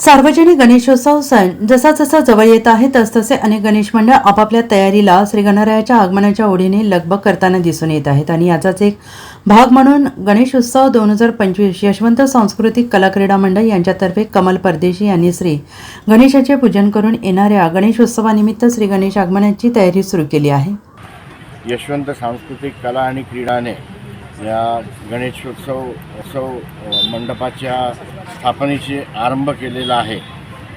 सार्वजनिक गणेशोत्सव सण जसा जसा जवळ येत आहे तसतसे अनेक गणेश मंडळ आपापल्या तयारीला श्री गणरायाच्या आगमनाच्या ओढीने लगबग करताना दिसून येत आहेत. आणि याचाच एक भाग म्हणून गणेशोत्सव दोन हजार पंचवीस यशवंत सांस्कृतिक कला क्रीडा मंडळ यांच्यातर्फे कमल परदेशी यांनी श्री गणेशाचे पूजन करून येणाऱ्या गणेशोत्सवानिमित्त श्री गणेश आगमनाची तयारी सुरू केली आहे. यशवंत सांस्कृतिक कला आणि क्रीडाने या गणेशोत्सव उत्सव मंडपाच्या स्थापनेची आरंभ केलेला आहे.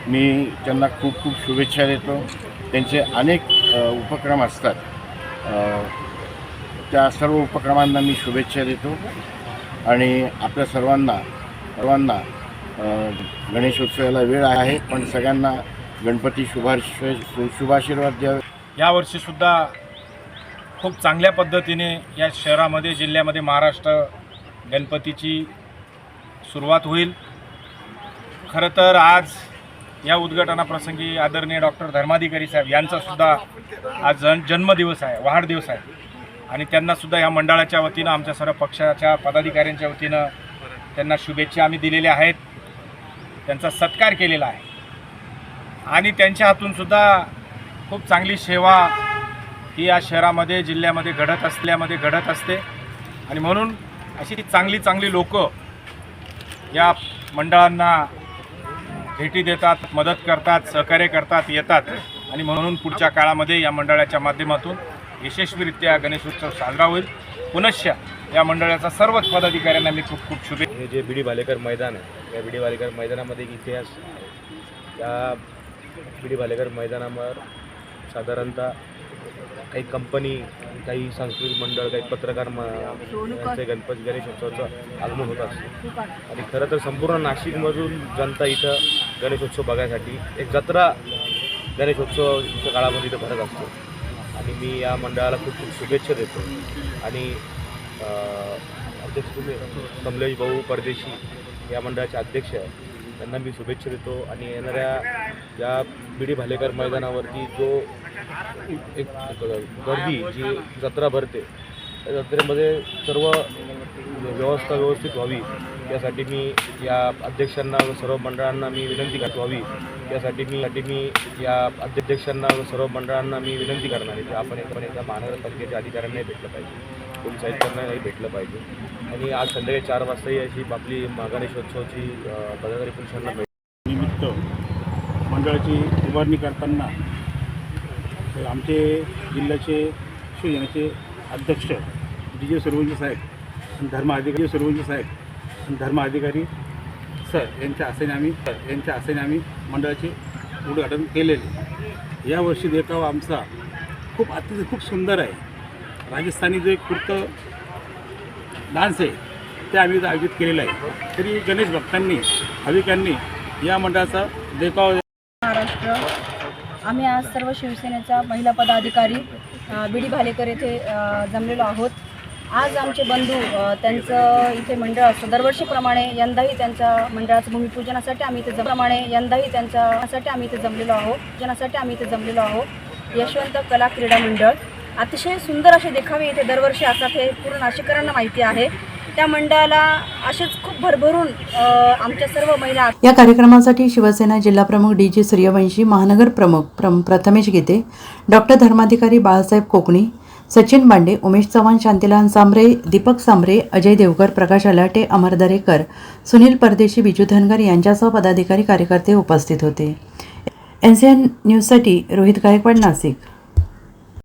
मी त्यांना खूप खूप शुभेच्छा देतो. त्यांचे अनेक उपक्रम असतात. त्या सर्व उपक्रमांना मी शुभेच्छा देतो. आणि आपल्या सर्वांना सर्वांना गणेशोत्सवाला वेळ आहे पण सगळ्यांना गणपती शुभाश शुभाशीर्वाद द्या यावर्षीसुद्धा खूप चांगल्या पद्धतीने या शहरामध्ये जिल्ह्यामध्ये महाराष्ट्र गणपतीची सुरुवात होईल. खरं तर आज या उद्घाटनाप्रसंगी आदरणीय डॉक्टर धर्माधिकारी साहेब यांचासुद्धा आज जन जन्मदिवस आहे वाढदिवस आहे. आणि त्यांनासुद्धा या मंडळाच्या वतीनं आमच्या सर्व पक्षाच्या पदाधिकाऱ्यांच्या वतीनं त्यांना शुभेच्छा आम्ही दिलेल्या आहेत. त्यांचा सत्कार केलेला आहे. आणि त्यांच्या हातूनसुद्धा खूप चांगली सेवा ही या शहरामध्ये जिल्ह्यामध्ये घडत असल्यामध्ये घडत असते. आणि म्हणून अशी चांगली चांगली लोक या मंडळांना भेटी देतात मदत करतात सहकार्य करतात येतात. आणि म्हणून पुढच्या काळामध्ये या मंडळाच्या माध्यमातून यशस्वीरित्या गणेशोत्सव साजरा होईल. पुनश्च या मंडळाचा सर्वच पदाधिकाऱ्यांना मी खूप खूप शुभेच्छा हे जे बी डी भालेकर मैदान आहे या बी डी भालेकर मैदानामध्ये एक इतिहास आहे. त्या बी डी भालेकर मैदानावर साधारणतः काही कंपनी काही सांस्कृतिक मंडळ काही पत्रकार म यांचे गणपती गणेशोत्सवाचं आगमन होत असतं. आणि खरं तर संपूर्ण नाशिकमधून जनता इथं गणेशोत्सव बघायसाठी एक जत्रा गणेशोत्सवच्या काळामध्ये इथं भरत असतो. आणि मी या मंडळाला खूप खूप शुभेच्छा देतो. आणि अध्यक्ष तुम्ही कमलेश भाऊ परदेशी या मंडळाचे अध्यक्ष आहे. त्यांना मी शुभेच्छा देतो. आणि येणाऱ्या या बिडी भालेकर मैदानावरती जो एक गर्दी जी जत्रा भरते त्या जत्रेमध्ये सर्व व्यवस्था व्यवस्थित व्हावी. यासाठी मी या अध्यक्षांना व सर्व मंडळांना मी विनंती करत व्हावी यासाठी मी साठी मी या अध्यक्षांना व सर्व मंडळांना मी विनंती करणार आहे की आपण एकपण एकदा महानगरपालिकेच्या अधिकाऱ्यांनाही भेटलं पाहिजे. पोलीस आयुक्तांनाही भेटलं पाहिजे. आणि आज संध्याकाळी चार वाजताही अशी आपली गणेशोत्सवाची पदाधिकारी पुरुषांना भेट निमित्त मंडळाची उभारणी करताना आमचे जिल्ह्याचे शिवसेनेचे अध्यक्ष डी जे सुरवंजी साहेब धर्माधिकारी धर्म अधिकारी सुरवंजी साहेब धर्माधिकारी धर्म अधिकारी सर यांच्या आसेने आम्ही यांच्या आसेने आम्ही मंडळाचे उद्घाटन केलेले. यावर्षी देखावा आमचा खूप अतिशय खूप सुंदर आहे. राजस्थानी जे एक कुर्तं डान्स आहे ते आम्ही आयोजित केलेलं आहे. तरी गणेश भक्तांनी भाविकांनी या मंडळाचा देखावा आम्ही आज सर्व शिवसेनेचा महिला पदाधिकारी बी डी भालेकर येथे जमलेलो आहोत. आज आमचे बंधू त्यांचं इथे मंडळ असतं. दरवर्षीप्रमाणे यंदाही त्यांच्या मंडळाचं भूमिपूजनासाठी आम्ही इथे प्रमाणे यंदाही त्यांच्यासाठी आम्ही इथे जमलेलो आहोत. पूजनासाठी आम्ही इथे जमलेलो आहोत. यशवंत कला क्रीडा मंडळ. अतिशय सुंदर असे देखावे इथे दरवर्षी असतात हे पूर्ण नाशिककरांना माहिती आहे. त्या मंडळाला असेच खूप भरभरून आमच्या सर्व महिला या कार्यक्रमासाठी शिवसेना जिल्हाप्रमुख डी जी सूर्यवंशी महानगर प्रमुख प्रम प्रथमेश गीते डॉक्टर धर्माधिकारी बाळासाहेब कोकणी सचिन बांडे उमेश चव्हाण शांतीलाल सांबरे दीपक सांबरे अजय देवकर प्रकाश अलाटे अमर दरेकर सुनील परदेशी बिजू धनगर यांच्यासह पदाधिकारी कार्यकर्ते उपस्थित होते. एन सी एन न्यूजसाठी रोहित गायकवाड नाशिक.